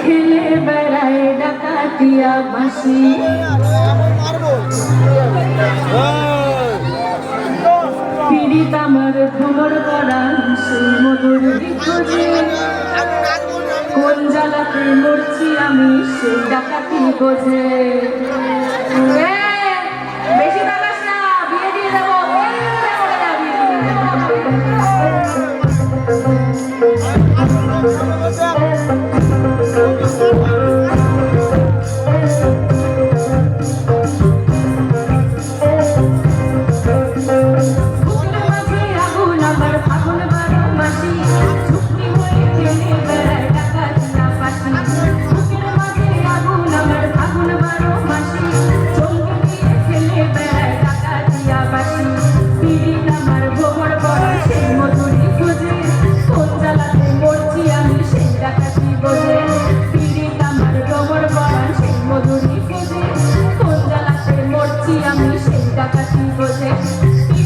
খেলে বেড়ায় ডাকাতিয়া বাসি পীড়িত আমার ভ্রমর করা সেই মধুর বিখোঁজে কোন জ্বালাতে মরছি আমি, সেই ডাকাতি বোঝে। falta que você.